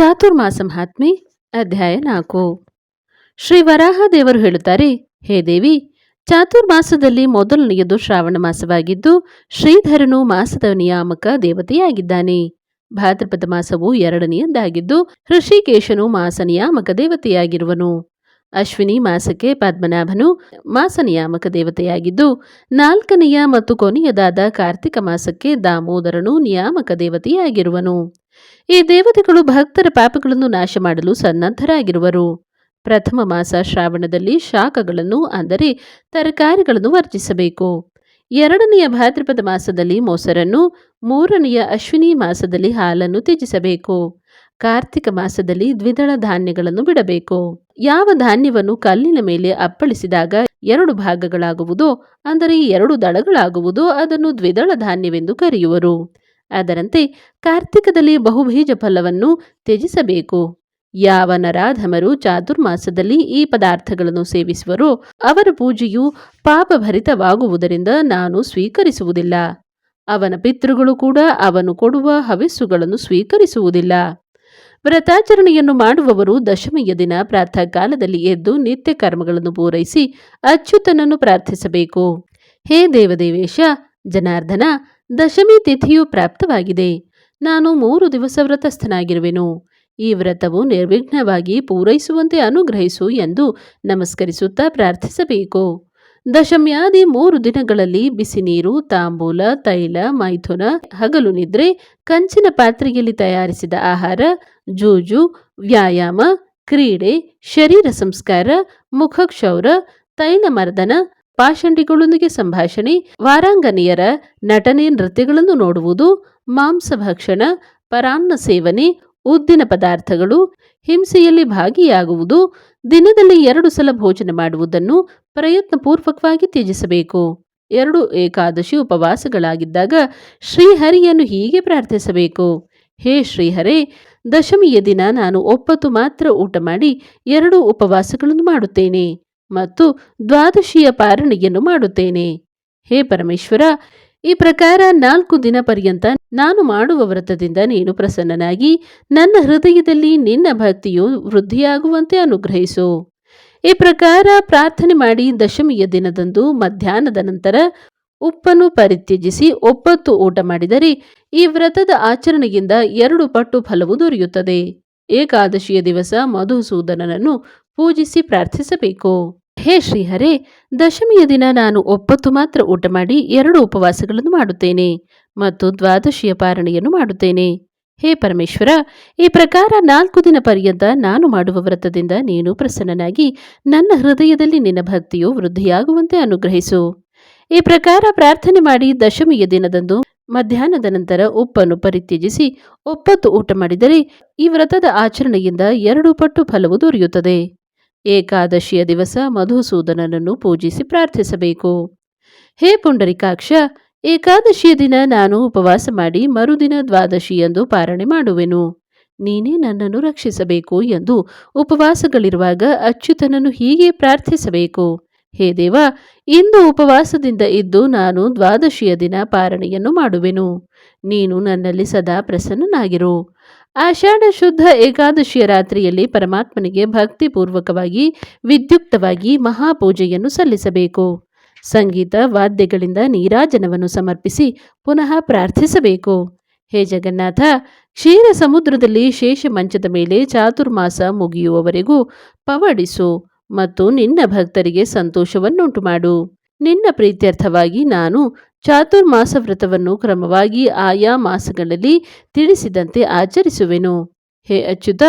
ಚಾತುರ್ಮಾಸ ಮಹಾತ್ಮೆ ಅಧ್ಯಾಯ ನಾಲ್ಕು. ಶ್ರೀ ವರಾಹ ದೇವರು ಹೇಳುತ್ತಾರೆ, ಹೇ ದೇವಿ ಚಾತುರ್ಮಾಸದಲ್ಲಿ ಮೊದಲನೆಯದು ಶ್ರಾವಣ ಮಾಸವಾಗಿದ್ದು, ಶ್ರೀಧರನು ಮಾಸದ ನಿಯಾಮಕ ದೇವತೆಯಾಗಿದ್ದಾನೆ. ಭಾದ್ರಪದ ಮಾಸವು ಎರಡನೆಯದ್ದಾಗಿದ್ದು, ಋಷಿಕೇಶನು ಮಾಸ ನಿಯಾಮಕ ದೇವತೆಯಾಗಿರುವನು. ಅಶ್ವಿನಿ ಮಾಸಕ್ಕೆ ಪದ್ಮನಾಭನು ಮಾಸ ನಿಯಾಮಕ ದೇವತೆಯಾಗಿದ್ದು, ನಾಲ್ಕನೆಯ ಮತ್ತು ಕೊನೆಯದಾದ ಕಾರ್ತಿಕ ಮಾಸಕ್ಕೆ ದಾಮೋದರನು ನಿಯಾಮಕ ದೇವತೆಯಾಗಿರುವನು. ಈ ದೇವತೆಗಳು ಭಕ್ತರ ಪಾಪಗಳನ್ನು ನಾಶ ಮಾಡಲು ಸನ್ನದ್ಧರಾಗಿರುವರು. ಪ್ರಥಮ ಮಾಸ ಶ್ರಾವಣದಲ್ಲಿ ಶಾಖಗಳನ್ನು, ಅಂದರೆ ತರಕಾರಿಗಳನ್ನು ವರ್ಜಿಸಬೇಕು. ಎರಡನೆಯ ಭಾದ್ರಪದ ಮಾಸದಲ್ಲಿ ಮೊಸರನ್ನು, ಮೂರನೆಯ ಅಶ್ವಿನಿ ಮಾಸದಲ್ಲಿ ಹಾಲನ್ನು ತ್ಯಜಿಸಬೇಕು. ಕಾರ್ತಿಕ ಮಾಸದಲ್ಲಿ ದ್ವಿದಳ ಧಾನ್ಯಗಳನ್ನು ಬಿಡಬೇಕು. ಯಾವ ಧಾನ್ಯವನ್ನು ಕಲ್ಲಿನ ಮೇಲೆ ಅಪ್ಪಳಿಸಿದಾಗ ಎರಡು ಭಾಗಗಳಾಗುವುದೋ, ಅಂದರೆ ಎರಡು ದಳಗಳಾಗುವುದೋ, ಅದನ್ನು ದ್ವಿದಳ ಧಾನ್ಯವೆಂದು ಕರೆಯುವರು. ಅದರಂತೆ ಕಾರ್ತಿಕದಲ್ಲಿ ಬಹುಬೀಜ ಫಲವನ್ನು ತ್ಯಜಿಸಬೇಕು. ಯಾವ ನರಾಧಮರು ಚಾತುರ್ಮಾಸದಲ್ಲಿ ಈ ಪದಾರ್ಥಗಳನ್ನು ಸೇವಿಸುವರೋ, ಅವರ ಪೂಜೆಯು ಪಾಪಭರಿತವಾಗುವುದರಿಂದ ನಾನು ಸ್ವೀಕರಿಸುವುದಿಲ್ಲ. ಅವನ ಪಿತೃಗಳು ಕೂಡ ಅವನು ಕೊಡುವ ಹವಿಸ್ಸುಗಳನ್ನು ಸ್ವೀಕರಿಸುವುದಿಲ್ಲ. ವ್ರತಾಚರಣೆಯನ್ನು ಮಾಡುವವರು ದಶಮಿಯ ದಿನ ಪ್ರಾತಃ ಕಾಲದಲ್ಲಿ ಎದ್ದು ನಿತ್ಯ ಕರ್ಮಗಳನ್ನು ಪೂರೈಸಿ ಅಚ್ಯುತನನ್ನು ಪ್ರಾರ್ಥಿಸಬೇಕು. ಹೇ ದೇವದೇವೇಶ, ಜನಾರ್ದನ, ದಶಮಿ ತಿಥಿಯು ಪ್ರಾಪ್ತವಾಗಿದೆ. ನಾನು ಮೂರು ದಿವಸ ವ್ರತಸ್ಥನಾಗಿರುವೆನು. ಈ ವ್ರತವು ನಿರ್ವಿಘ್ನವಾಗಿ ಪೂರೈಸುವಂತೆ ಅನುಗ್ರಹಿಸು ಎಂದು ನಮಸ್ಕರಿಸುತ್ತಾ ಪ್ರಾರ್ಥಿಸಬೇಕು. ದಶಮ್ಯಾದಿ ಮೂರು ದಿನಗಳಲ್ಲಿ ಬಿಸಿ ನೀರು, ತಾಂಬೂಲ, ತೈಲ, ಮೈಥುನ, ಹಗಲು ನಿದ್ರೆ, ಕಂಚಿನ ಪಾತ್ರೆಯಲ್ಲಿ ತಯಾರಿಸಿದ ಆಹಾರ, ಜೂಜು, ವ್ಯಾಯಾಮ, ಕ್ರೀಡೆ, ಶರೀರ ಸಂಸ್ಕಾರ, ಮುಖಕ್ಷೌರ, ತೈಲ ಮರ್ದನ, ಪಾಷಂಡಿಗಳೊಂದಿಗೆ ಸಂಭಾಷಣೆ, ವಾರಾಂಗನೆಯರ ನಟನೆ ನೃತ್ಯಗಳನ್ನು ನೋಡುವುದು, ಮಾಂಸ ಭಕ್ಷಣ, ಪರಾನ್ನ ಸೇವನೆ, ಉದ್ದಿನ ಪದಾರ್ಥಗಳು, ಹಿಂಸೆಯಲ್ಲಿ ಭಾಗಿಯಾಗುವುದು ದಿನದಲ್ಲಿ ಎರಡು ಸಲ ಭೋಜನ ಮಾಡುವುದನ್ನು ಪ್ರಯತ್ನಪೂರ್ವಕವಾಗಿ ತ್ಯಜಿಸಬೇಕು. ಎರಡು ಏಕಾದಶಿ ಉಪವಾಸಗಳಾಗಿದ್ದಾಗ ಶ್ರೀಹರಿಯನ್ನು ಹೀಗೆ ಪ್ರಾರ್ಥಿಸಬೇಕು. ಹೇ ಶ್ರೀಹರೇ, ದಶಮಿಯ ದಿನ ನಾನು ಒಪ್ಪತ್ತು ಮಾತ್ರ ಊಟ ಮಾಡಿ ಎರಡು ಉಪವಾಸಗಳನ್ನು ಮಾಡುತ್ತೇನೆ ಮತ್ತು ದ್ವಾದಶಿಯ ಪಾರಣೆಯನ್ನು ಮಾಡುತ್ತೇನೆ. ಹೇ ಪರಮೇಶ್ವರ ಈ ಪ್ರಕಾರ ನಾಲ್ಕು ದಿನ ಪರ್ಯಂತ ನಾನು ಮಾಡುವ ವ್ರತದಿಂದ ನೀನು ಪ್ರಸನ್ನನಾಗಿ ನನ್ನ ಹೃದಯದಲ್ಲಿ ನಿನ್ನ ಭಕ್ತಿಯು ವೃದ್ಧಿಯಾಗುವಂತೆ ಅನುಗ್ರಹಿಸು. ಈ ಪ್ರಕಾರ ಪ್ರಾರ್ಥನೆ ಮಾಡಿ ದಶಮಿಯ ದಿನದಂದು ಮಧ್ಯಾಹ್ನದ ನಂತರ ಉಪ್ಪನ್ನು ಪರಿತ್ಯಜಿಸಿ ಒಪ್ಪತ್ತು ಊಟ ಮಾಡಿದರೆ ಈ ವ್ರತದ ಆಚರಣೆಯಿಂದ ಎರಡು ಪಟ್ಟು ಫಲವು ದೊರೆಯುತ್ತದೆ. ಏಕಾದಶಿಯ ದಿವಸ ಮಧುಸೂದನನನ್ನು ಪೂಜಿಸಿ ಪ್ರಾರ್ಥಿಸಬೇಕು. ಹೇ ಶ್ರೀಹರೇ, ದಶಮಿಯ ದಿನ ನಾನು ಒಪ್ಪತ್ತು ಮಾತ್ರ ಊಟ ಮಾಡಿ ಎರಡು ಉಪವಾಸಗಳನ್ನು ಮಾಡುತ್ತೇನೆ ಮತ್ತು ದ್ವಾದಶಿಯ ಪಾರಣೆಯನ್ನು ಮಾಡುತ್ತೇನೆ. ಹೇ ಪರಮೇಶ್ವರ, ಈ ಪ್ರಕಾರ ನಾಲ್ಕು ದಿನ ಪರ್ಯಂತ ನಾನು ಮಾಡುವ ವ್ರತದಿಂದ ನೀನು ಪ್ರಸನ್ನನಾಗಿ ನನ್ನ ಹೃದಯದಲ್ಲಿ ನಿನ್ನ ಭಕ್ತಿಯು ವೃದ್ಧಿಯಾಗುವಂತೆ ಅನುಗ್ರಹಿಸು. ಈ ಪ್ರಕಾರ ಪ್ರಾರ್ಥನೆ ಮಾಡಿ ದಶಮಿಯ ದಿನದಂದು ಮಧ್ಯಾಹ್ನದ ನಂತರ ಉಪ್ಪನ್ನು ಪರಿತ್ಯಜಿಸಿ ಒಪ್ಪತ್ತು ಊಟ ಮಾಡಿದರೆ ಈ ವ್ರತದ ಆಚರಣೆಯಿಂದ ಎರಡು ಪಟ್ಟು ಫಲವು ದೊರೆಯುತ್ತದೆ. ಏಕಾದಶಿಯ ದಿವಸ ಮಧುಸೂದನನನ್ನು ಪೂಜಿಸಿ ಪ್ರಾರ್ಥಿಸಬೇಕು. ಹೇ ಪುಂಡರಿಕಾಕ್ಷ, ಏಕಾದಶಿಯ ದಿನ ನಾನು ಉಪವಾಸ ಮಾಡಿ ಮರುದಿನ ದ್ವಾದಶಿ ಎಂದು ಪಾರಣೆ ಮಾಡುವೆನು. ನೀನೇ ನನ್ನನ್ನು ರಕ್ಷಿಸಬೇಕು ಎಂದು ಉಪವಾಸಗಳಿರುವಾಗ ಅಚ್ಯುತನನ್ನು ಹೀಗೆ ಪ್ರಾರ್ಥಿಸಬೇಕು. ಹೇ ದೇವ, ಇಂದು ಉಪವಾಸದಿಂದ ಇದ್ದು ನಾನು ದ್ವಾದಶಿಯ ದಿನ ಪಾರಣೆಯನ್ನು ಮಾಡುವೆನು. ನೀನು ನನ್ನಲ್ಲಿ ಸದಾ ಪ್ರಸನ್ನನಾಗಿರು. ಆಷಾಢ ಶುದ್ಧ ಏಕಾದಶಿಯ ರಾತ್ರಿಯಲ್ಲಿ ಪರಮಾತ್ಮನಿಗೆ ಭಕ್ತಿಪೂರ್ವಕವಾಗಿ ವಿದ್ಯುಕ್ತವಾಗಿ ಮಹಾಪೂಜೆಯನ್ನು ಸಲ್ಲಿಸಬೇಕು. ಸಂಗೀತ, ವಾದ್ಯಗಳಿಂದ ನೀರಾಜನವನ್ನು ಸಮರ್ಪಿಸಿ ಪುನಃ ಪ್ರಾರ್ಥಿಸಬೇಕು. ಹೇ ಜಗನ್ನಾಥ, ಕ್ಷೀರ ಸಮುದ್ರದಲ್ಲಿ ಶೇಷ ಮಂಚದ ಮೇಲೆ ಚಾತುರ್ಮಾಸ ಮುಗಿಯುವವರೆಗೂ ಪವಡಿಸು ಮತ್ತು ನಿನ್ನ ಭಕ್ತರಿಗೆ ಸಂತೋಷವನ್ನುಂಟು ಮಾಡು ನಿನ್ನ ಪ್ರೀತ್ಯರ್ಥವಾಗಿ ನಾನು ಚಾತುರ್ಮಾಸ ವ್ರತವನ್ನು ಕ್ರಮವಾಗಿ ಆಯಾ ಮಾಸಗಳಲ್ಲಿ ತಿಳಿಸಿದಂತೆ ಆಚರಿಸುವೆನು. ಹೇ ಅಚ್ಯುತ,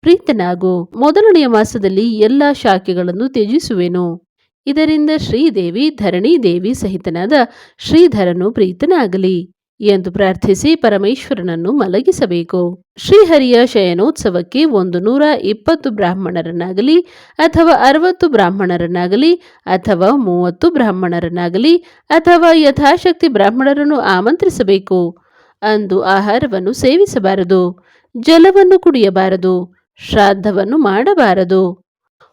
ಪ್ರೀತನಾಗು. ಮೊದಲನೆಯ ಮಾಸದಲ್ಲಿ ಎಲ್ಲ ಶಾಖೆಗಳನ್ನು ತ್ಯಜಿಸುವೆನು. ಇದರಿಂದ ಶ್ರೀದೇವಿ, ಧರಣಿ ದೇವಿ ಸಹಿತನಾದ ಶ್ರೀಧರನು ಪ್ರೀತನಾಗಲಿ. ಎಂದು ಪ್ರಾರ್ಥಿಸಿ ಪರಮೇಶ್ವರನನ್ನು ಮಲಗಿಸಬೇಕು. ಶ್ರೀಹರಿಯ ಶಯನೋತ್ಸವಕ್ಕೆ ಒಂದು ನೂರ ಇಪ್ಪತ್ತು ಬ್ರಾಹ್ಮಣರನ್ನಾಗಲಿ ಅಥವಾ ಅರವತ್ತು ಬ್ರಾಹ್ಮಣರನ್ನಾಗಲಿ ಅಥವಾ ಮೂವತ್ತು ಬ್ರಾಹ್ಮಣರನ್ನಾಗಲಿ ಅಥವಾ ಯಥಾಶಕ್ತಿ ಬ್ರಾಹ್ಮಣರನ್ನು ಆಮಂತ್ರಿಸಬೇಕು. ಅಂದು ಆಹಾರವನ್ನು ಸೇವಿಸಬಾರದು. ಜಲವನ್ನು ಕುಡಿಯಬಾರದು. ಶ್ರಾದ್ದವನ್ನು ಮಾಡಬಾರದು.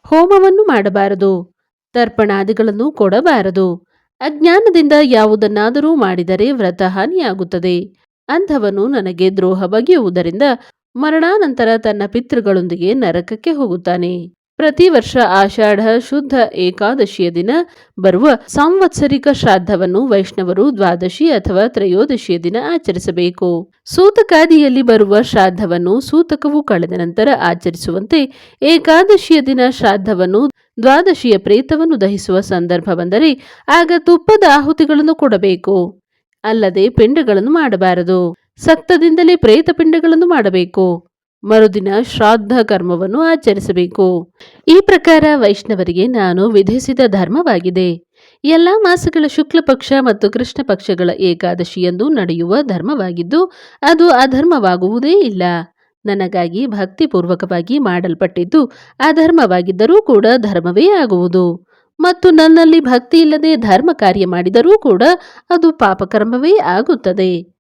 ಹೋಮವನ್ನು ಮಾಡಬಾರದು. ತರ್ಪಣಾದಿಗಳನ್ನು ಕೊಡಬಾರದು. ಅಜ್ಞಾನದಿಂದ ಯಾವುದನ್ನಾದರೂ ಮಾಡಿದರೆ ವ್ರತ ಹಾನಿಯಾಗುತ್ತದೆ ಅಂಥವನು ನನಗೆ ದ್ರೋಹ ಬಗೆಯುವುದರಿಂದ ಮರಣಾನಂತರ ತನ್ನ ಪಿತೃಗಳೊಂದಿಗೆ ನರಕಕ್ಕೆ ಹೋಗುತ್ತಾನೆ. ಪ್ರತಿ ವರ್ಷ ಆಷಾಢ ಶುದ್ಧ ಏಕಾದಶಿಯ ದಿನ ಬರುವ ಸಾಂವತ್ಸರಿಕ ಶ್ರಾದ್ದವನ್ನು ವೈಷ್ಣವರು ದ್ವಾದಶಿ ಅಥವಾ ತ್ರಯೋದಶಿಯ ದಿನ ಆಚರಿಸಬೇಕು. ಸೂತಕಾದಿಯಲ್ಲಿ ಬರುವ ಶ್ರಾದ್ದವನ್ನು ಸೂತಕವು ಕಳೆದ ನಂತರ ಆಚರಿಸುವಂತೆ ಏಕಾದಶಿಯ ದಿನ ಶ್ರಾದ್ದವನ್ನು ದ್ವಾದಶಿಯ ಪ್ರೇತವನ್ನು ದಹಿಸುವ ಸಂದರ್ಭ ಬಂದರೆ ಆಗ ತುಪ್ಪದ ಆಹುತಿಗಳನ್ನು ಕೊಡಬೇಕು. ಅಲ್ಲದೆ ಪಿಂಡಗಳನ್ನು ಮಾಡಬಾರದು. ಸಕ್ತದಿಂದಲೇ ಪ್ರೇತ ಪಿಂಡಗಳನ್ನು ಮಾಡಬೇಕು. ಮರುದಿನ ಶ್ರಾದ್ದ ಕರ್ಮವನ್ನು ಆಚರಿಸಬೇಕು. ಈ ಪ್ರಕಾರ ವೈಷ್ಣವರಿಗೆ ನಾನು ವಿಧಿಸಿದ ಧರ್ಮವಾಗಿದೆ. ಎಲ್ಲ ಮಾಸಗಳ ಶುಕ್ಲ ಪಕ್ಷ ಮತ್ತು ಕೃಷ್ಣ ಪಕ್ಷಗಳ ಏಕಾದಶಿಯಂದು ನಡೆಯುವ ಧರ್ಮವಾಗಿದ್ದು, ಅದು ಅಧರ್ಮವಾಗುವುದೇ ಇಲ್ಲ. ನನಗಾಗಿ ಭಕ್ತಿಪೂರ್ವಕವಾಗಿ ಮಾಡಲ್ಪಟ್ಟಿದ್ದು, ಅಧರ್ಮವಾಗಿದ್ದರೂ ಕೂಡ ಧರ್ಮವೇ ಆಗುವುದು. ಮತ್ತು ನನ್ನಲ್ಲಿ ಭಕ್ತಿ ಇಲ್ಲದೆ ಧರ್ಮ ಕಾರ್ಯ ಮಾಡಿದರೂ ಕೂಡ ಅದು ಪಾಪಕರ್ಮವೇ ಆಗುತ್ತದೆ.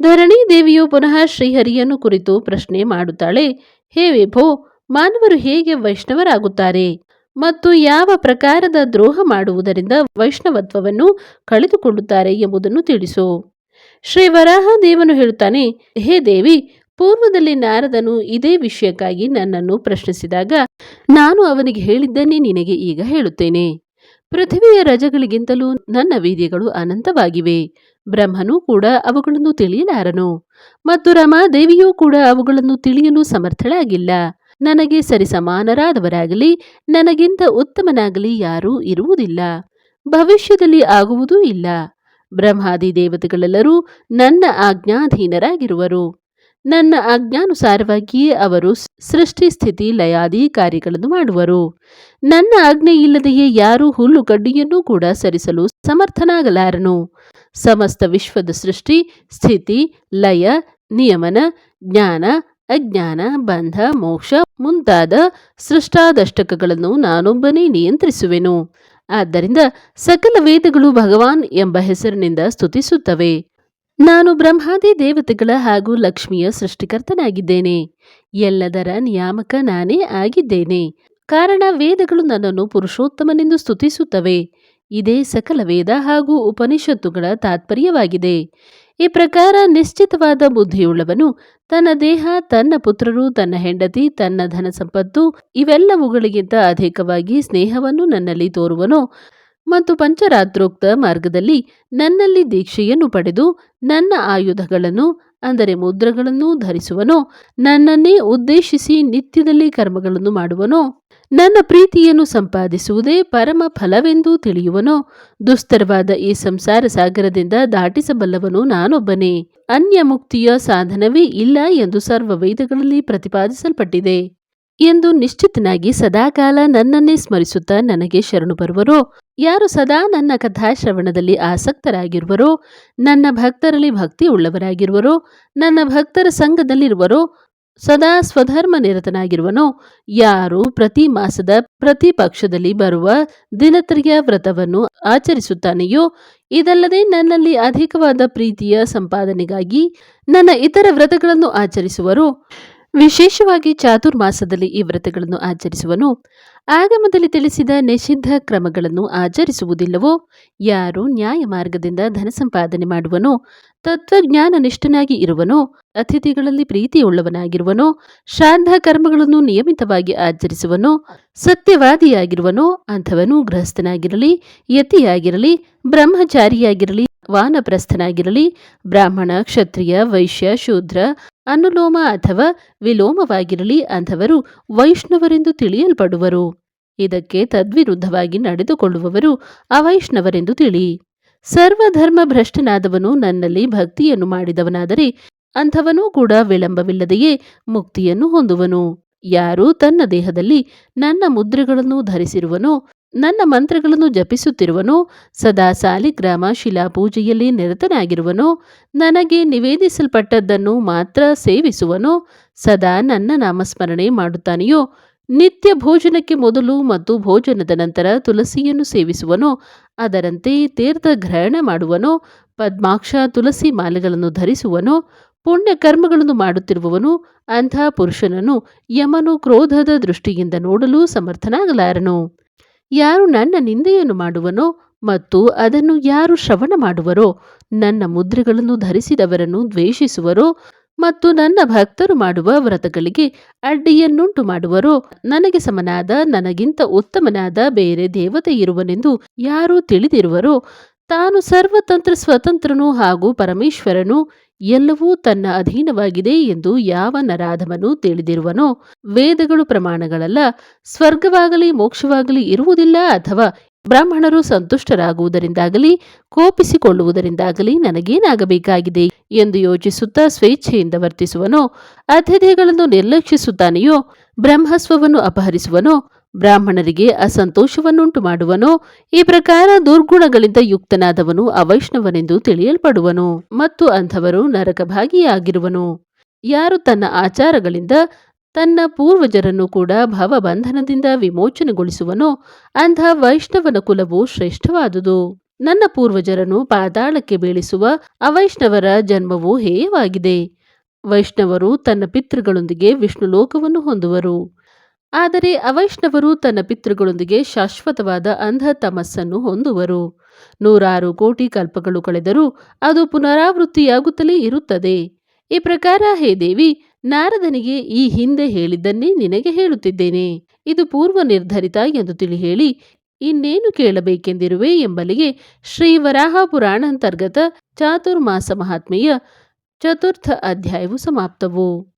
ಧರಣಿ ದೇವಿಯು ಪುನಃ ಶ್ರೀಹರಿಯನ್ನು ಕುರಿತು ಪ್ರಶ್ನೆ ಮಾಡುತ್ತಾಳೆ, ಹೇ ವಿಭೋ, ಮಾನವರು ಹೇಗೆ ವೈಷ್ಣವರಾಗುತ್ತಾರೆ? ಮತ್ತು ಯಾವ ಪ್ರಕಾರದ ದ್ರೋಹ ಮಾಡುವುದರಿಂದ ವೈಷ್ಣವತ್ವವನ್ನು ಕಳೆದುಕೊಳ್ಳುತ್ತಾರೆ ಎಂಬುದನ್ನು ತಿಳಿಸು ಶ್ರೀ ವರಾಹ ದೇವನು ಹೇಳುತ್ತಾನೆ, ಹೇ ದೇವಿ, ಪೂರ್ವದಲ್ಲಿ ನಾರದನು ಇದೇ ವಿಷಯಕ್ಕಾಗಿ ನನ್ನನ್ನು ಪ್ರಶ್ನಿಸಿದಾಗ ನಾನು ಅವನಿಗೆ ಹೇಳಿದ್ದನ್ನೇ ನಿನಗೆ ಈಗ ಹೇಳುತ್ತೇನೆ. ಪೃಥ್ವಿಯ ರಜಗಳಿಗಿಂತಲೂ ನನ್ನ ವೀರ್ಯಗಳು ಅನಂತವಾಗಿವೆ. ಬ್ರಹ್ಮನೂ ಕೂಡ ಅವುಗಳನ್ನು ತಿಳಿಯಲಾರನು ಮತ್ತು ರಮಾದೇವಿಯೂ ಕೂಡ ಅವುಗಳನ್ನು ತಿಳಿಯಲು ಸಮರ್ಥಳಾಗಿಲ್ಲ. ನನಗೆ ಸರಿಸಮಾನರಾದವರಾಗಲಿ, ನನಗಿಂತ ಉತ್ತಮನಾಗಲಿ ಯಾರೂ ಇರುವುದಿಲ್ಲ, ಭವಿಷ್ಯದಲ್ಲಿ ಆಗುವುದೂ ಇಲ್ಲ. ಬ್ರಹ್ಮಾದಿ ದೇವತೆಗಳೆಲ್ಲರೂ ನನ್ನ ಆಜ್ಞಾಧೀನರಾಗಿರುವರು. ನನ್ನ ಆಜ್ಞಾನುಸಾರವಾಗಿಯೇ ಅವರು ಸೃಷ್ಟಿ ಸ್ಥಿತಿ ಲಯಾದಿ ಕಾರ್ಯಗಳನ್ನು ಮಾಡುವರು. ನನ್ನ ಆಜ್ಞೆ ಇಲ್ಲದೆಯೇ ಯಾರೂ ಹುಲ್ಲು ಗಡ್ಡಿಯನ್ನೂ ಕೂಡ ಸರಿಸಲು ಸಮರ್ಥನಾಗಲಾರನು. ಸಮಸ್ತ ವಿಶ್ವದ ಸೃಷ್ಟಿ, ಸ್ಥಿತಿ, ಲಯ, ನಿಯಮನ, ಜ್ಞಾನ, ಅಜ್ಞಾನ, ಬಂಧ, ಮೋಕ್ಷ ಮುಂತಾದ ಸೃಷ್ಟಾದಷ್ಟಕಗಳನ್ನು ನಾನೊಬ್ಬನೇ ನಿಯಂತ್ರಿಸುವೆನು. ಆದ್ದರಿಂದ ಸಕಲ ವೇದಗಳು ಭಗವಾನ್ ಎಂಬ ಹೆಸರಿನಿಂದ ಸ್ತುತಿಸುತ್ತವೆ. ನಾನು ಬ್ರಹ್ಮಾದಿ ದೇವತೆಗಳ ಹಾಗೂ ಲಕ್ಷ್ಮಿಯ ಸೃಷ್ಟಿಕರ್ತನಾಗಿದ್ದೇನೆ. ಎಲ್ಲದರ ನಿಯಾಮಕ ನಾನೇ ಆಗಿದ್ದೇನೆ. ಕಾರಣ ವೇದಗಳು ನನ್ನನ್ನು ಪುರುಷೋತ್ತಮನೆಂದು ಸ್ತುತಿಸುತ್ತವೆ. ಇದೇ ಸಕಲ ವೇದ ಹಾಗೂ ಉಪನಿಷತ್ತುಗಳ ತಾತ್ಪರ್ಯವಾಗಿದೆ. ಈ ಪ್ರಕಾರ ನಿಶ್ಚಿತವಾದ ಬುದ್ಧಿಯುಳ್ಳವನು ತನ್ನ ದೇಹ, ತನ್ನ ಪುತ್ರರು, ತನ್ನ ಹೆಂಡತಿ, ತನ್ನ ಧನ ಸಂಪತ್ತು ಇವೆಲ್ಲವುಗಳಿಗಿಂತ ಅಧಿಕವಾಗಿ ಸ್ನೇಹವನ್ನು ನನ್ನಲ್ಲಿ ತೋರುವನೋ ಮತ್ತು ಪಂಚರಾತ್ರೋಕ್ತ ಮಾರ್ಗದಲ್ಲಿ ನನ್ನಲ್ಲಿ ದೀಕ್ಷೆಯನ್ನು ಪಡೆದು ನನ್ನ ಆಯುಧಗಳನ್ನು, ಅಂದರೆ ಮುದ್ರಗಳನ್ನು ಧರಿಸುವನೋ, ನನ್ನನ್ನೇ ಉದ್ದೇಶಿಸಿ ನಿತ್ಯದಲ್ಲಿ ಕರ್ಮಗಳನ್ನು ಮಾಡುವನೋ ನನ್ನ ಪ್ರೀತಿಯನ್ನು ಸಂಪಾದಿಸುವುದೇ ಪರಮ ಫಲವೆಂದು ತಿಳಿಯುವನೋ? ದುಸ್ತರವಾದ ಈ ಸಂಸಾರ ಸಾಗರದಿಂದ ದಾಟಿಸಬಲ್ಲವನು ನಾನೊಬ್ಬನೇ. ಅನ್ಯ ಮುಕ್ತಿಯ ಸಾಧನವೇ ಇಲ್ಲ ಎಂದು ಸರ್ವ ವೇದಗಳಲ್ಲಿ ಪ್ರತಿಪಾದಿಸಲ್ಪಟ್ಟಿದೆ. ಎಂದು ನಿಶ್ಚಿತನಾಗಿ ಸದಾಕಾಲ ನನ್ನನ್ನೇ ಸ್ಮರಿಸುತ್ತಾ ನನಗೆ ಶರಣು ಬರುವರೋ? ಯಾರು ಸದಾ ನನ್ನ ಕಥಾಶ್ರವಣದಲ್ಲಿ ಆಸಕ್ತರಾಗಿರುವರೋ? ನನ್ನ ಭಕ್ತರಲ್ಲಿ ಭಕ್ತಿ ಉಳ್ಳವರಾಗಿರುವರೋ ನನ್ನ ಭಕ್ತರ ಸಂಘದಲ್ಲಿರುವರೋ? ಸದಾ ಸ್ವಧರ್ಮ ನಿರತನಾಗಿರುವನೋ. ಯಾರು ಪ್ರತಿ ಮಾಸದ ಪ್ರತಿ ಪಕ್ಷದಲ್ಲಿ ಬರುವ ದಿನತ್ರಿಯ ವ್ರತವನ್ನು ಆಚರಿಸುತ್ತಾನೆಯೋ, ಇದಲ್ಲದೆ ನನ್ನಲ್ಲಿ ಅಧಿಕವಾದ ಪ್ರೀತಿಯ ಸಂಪಾದನೆಗಾಗಿ ನನ್ನ ಇತರ ವ್ರತಗಳನ್ನು ಆಚರಿಸುವರು. ವಿಶೇಷವಾಗಿ ಚಾತುರ್ಮಾಸದಲ್ಲಿ ಈ ವ್ರತಗಳನ್ನು ಆಚರಿಸುವನು. ಆಗಮದಲ್ಲಿ ತಿಳಿಸಿದ ನಿಷಿದ್ಧ ಕ್ರಮಗಳನ್ನು ಆಚರಿಸುವುದಿಲ್ಲವೋ, ಯಾರು ನ್ಯಾಯ ಮಾರ್ಗದಿಂದ ಧನ ಸಂಪಾದನೆ ಮಾಡುವನೋ ತತ್ವಜ್ಞಾನ ನಿಷ್ಠನಾಗಿ ಇರುವನೋ, ಅತಿಥಿಗಳಲ್ಲಿ ಪ್ರೀತಿಯುಳ್ಳವನಾಗಿರುವನೋ, ಶ್ರಾದ್ದ ಕರ್ಮಗಳನ್ನು ನಿಯಮಿತವಾಗಿ ಆಚರಿಸುವನೋ, ಸತ್ಯವಾದಿಯಾಗಿರುವನೋ, ಅಂಥವನು ಗೃಹಸ್ಥನಾಗಿರಲಿ, ಯತಿಯಾಗಿರಲಿ, ಬ್ರಹ್ಮಚಾರಿಯಾಗಿರಲಿ, ವಾನಪ್ರಸ್ಥನಾಗಿರಲಿ, ಬ್ರಾಹ್ಮಣ, ಕ್ಷತ್ರಿಯ, ವೈಶ್ಯ, ಶೂದ್ರ, ಅನುಲೋಮ ಅಥವಾ ವಿಲೋಮವಾಗಿರಲಿ, ಅಂಥವರು ವೈಷ್ಣವರೆಂದು ತಿಳಿಯಲ್ಪಡುವರು. ಇದಕ್ಕೆ ತದ್ವಿರುದ್ಧವಾಗಿ ನಡೆದುಕೊಳ್ಳುವವರು ಅವೈಷ್ಣವರೆಂದು ತಿಳಿ. ಸರ್ವಧರ್ಮ ಭ್ರಷ್ಟನಾದವನು ನನ್ನಲ್ಲಿ ಭಕ್ತಿಯನ್ನು ಮಾಡಿದವನಾದರೆ ಅಂಥವನೂ ಕೂಡ ವಿಳಂಬವಿಲ್ಲದೆಯೇ ಮುಕ್ತಿಯನ್ನು ಹೊಂದುವನು. ಯಾರು ತನ್ನ ದೇಹದಲ್ಲಿ ನನ್ನ ಮುದ್ರೆಗಳನ್ನು ಧರಿಸಿರುವನೋ, ನನ್ನ ಮಂತ್ರಗಳನ್ನು ಜಪಿಸುತ್ತಿರುವನೋ, ಸದಾ ಸಾಲಿಗ್ರಾಮ ಶಿಲಾಪೂಜೆಯಲ್ಲಿ ನಿರತನಾಗಿರುವನೋ, ನನಗೆ ನಿವೇದಿಸಲ್ಪಟ್ಟದ್ದನ್ನು ಮಾತ್ರ ಸೇವಿಸುವನೋ, ಸದಾ ನನ್ನ ನಾಮಸ್ಮರಣೆ ಮಾಡುತ್ತಾನೆಯೋ ನಿತ್ಯ ಭೋಜನಕ್ಕೆ ಮೊದಲು ಮತ್ತು ಭೋಜನದ ನಂತರ ತುಳಸಿಯನ್ನು ಸೇವಿಸುವನೋ, ಅದರಂತೆ ತೀರ್ಥ ಗ್ರಹಣ ಮಾಡುವನೋ, ಪದ್ಮಾಕ್ಷ ತುಳಸಿ ಮಾಲೆಗಳನ್ನು ಧರಿಸುವನೋ ಪುಣ್ಯ ಕರ್ಮಗಳನ್ನು ಮಾಡುತ್ತಿರುವವನು, ಅಂಥ ಪುರುಷನನ್ನು ಯಮನು ಕ್ರೋಧದ ದೃಷ್ಟಿಯಿಂದ ನೋಡಲು ಸಮರ್ಥನಾಗಲಾರನು. ಯಾರು ನನ್ನ ನಿಂದೆಯನ್ನು ಮಾಡುವನೋ ಮತ್ತು ಅದನ್ನು ಯಾರು ಶ್ರವಣ ಮಾಡುವರೋ, ನನ್ನ ಮುದ್ರೆಗಳನ್ನು ಧರಿಸಿದವರನ್ನು ದ್ವೇಷಿಸುವರೋ ಮತ್ತು ನನ್ನ ಭಕ್ತರು ಮಾಡುವ ವ್ರತಗಳಿಗೆ ಅಡ್ಡಿಯನ್ನುಂಟು ಮಾಡುವರೋ. ನನಗೆ ಸಮನಾದ, ನನಗಿಂತ ಉತ್ತಮನಾದ ಬೇರೆ ದೇವತೆ ಇರುವನೆಂದು ಯಾರು ತಿಳಿದಿರುವರೋ. ತಾನು ಸರ್ವತಂತ್ರ ಸ್ವತಂತ್ರನು ಹಾಗೂ ಪರಮೇಶ್ವರನು, ಎಲ್ಲವೂ ತನ್ನ ಅಧೀನವಾಗಿದೆ ಎಂದು ಯಾವ ನರಾಧಮನು ತಿಳಿದಿರುವನೋ. ವೇದಗಳು ಪ್ರಮಾಣಗಳಲ್ಲ. ಸ್ವರ್ಗವಾಗಲಿ, ಮೋಕ್ಷವಾಗಲಿ ಇರುವುದಿಲ್ಲ ಅಥವಾ ಬ್ರಾಹ್ಮಣರು ಸಂತುಷ್ಟರಾಗುವುದರಿಂದಾಗಲಿ, ಕೋಪಿಸಿಕೊಳ್ಳುವುದರಿಂದಾಗಲಿ ನನಗೇನಾಗಬೇಕಾಗಿದೆ ಎಂದು ಯೋಚಿಸುತ್ತಾ ಸ್ವೇಚ್ಛೆಯಿಂದ ವರ್ತಿಸುವನೋ, ಅತಿಥಿಗಳನ್ನು ನಿರ್ಲಕ್ಷಿಸುತ್ತಾನೆಯೋ, ಬ್ರಹ್ಮಸ್ವವನ್ನು ಅಪಹರಿಸುವನೋ, ಬ್ರಾಹ್ಮಣರಿಗೆ ಅಸಂತೋಷವನ್ನುಂಟು ಮಾಡುವನೋ, ಈ ಪ್ರಕಾರ ದುರ್ಗುಣಗಳಿಂದ ಯುಕ್ತನಾದವನು ಅವೈಷ್ಣವನೆಂದು ತಿಳಿಯಲ್ಪಡುವನು ಮತ್ತು ಅಂಥವರು ನರಕಭಾಗಿಯಾಗಿರುವನು. ಯಾರು ತನ್ನ ಆಚಾರಗಳಿಂದ ತನ್ನ ಪೂರ್ವಜರನ್ನು ಕೂಡ ಭವಬಂಧನದಿಂದ ವಿಮೋಚನೆಗೊಳಿಸುವನು. ಅಂಥ ವೈಷ್ಣವನ ಕುಲವು ಶ್ರೇಷ್ಠವಾದುದು. ನನ್ನ ಪೂರ್ವಜರನ್ನು ಪಾದಾಳಕ್ಕೆ ಬೀಳಿಸುವ ಅವೈಷ್ಣವರ ಜನ್ಮವು ಹೇಯವಾಗಿದೆ. ವೈಷ್ಣವರು ತನ್ನ ಪಿತೃಗಳೊಂದಿಗೆ ವಿಷ್ಣು ಲೋಕವನ್ನು ಹೊಂದುವರು. ಆದರೆ ಅವೈಷ್ಣವರು ತನ್ನ ಪಿತೃಗಳೊಂದಿಗೆ ಶಾಶ್ವತವಾದ ಅಂಧ ತಮಸ್ಸನ್ನು ಹೊಂದುವರು. ನೂರಾರು ಕೋಟಿ ಕಲ್ಪಗಳು ಕಳೆದರೂ ಅದು ಪುನರಾವೃತ್ತಿಯಾಗುತ್ತಲೇ ಇರುತ್ತದೆ. ಈ ಪ್ರಕಾರ, ಹೇ ದೇವಿ ನಾರದನಿಗೆ ಈ ಹಿಂದೆ ಹೇಳಿದ್ದನ್ನೇ ನಿನಗೆ ಹೇಳುತ್ತಿದ್ದೇನೆ. ಇದು ಪೂರ್ವ ನಿರ್ಧರಿತ ಎಂದು ತಿಳಿ ಹೇಳಿ ಇನ್ನೇನು ಕೇಳಬೇಕೆಂದಿರುವೆ ಎಂಬಲಿಗೆ ಶ್ರೀ ವರಾಹ ಪುರಾಣಾಂತರ್ಗತ ಚಾತುರ್ಮಾಸ ಮಹಾತ್ಮೆಯ ಚತುರ್ಥ ಅಧ್ಯಾಯವು ಸಮಾಪ್ತವು.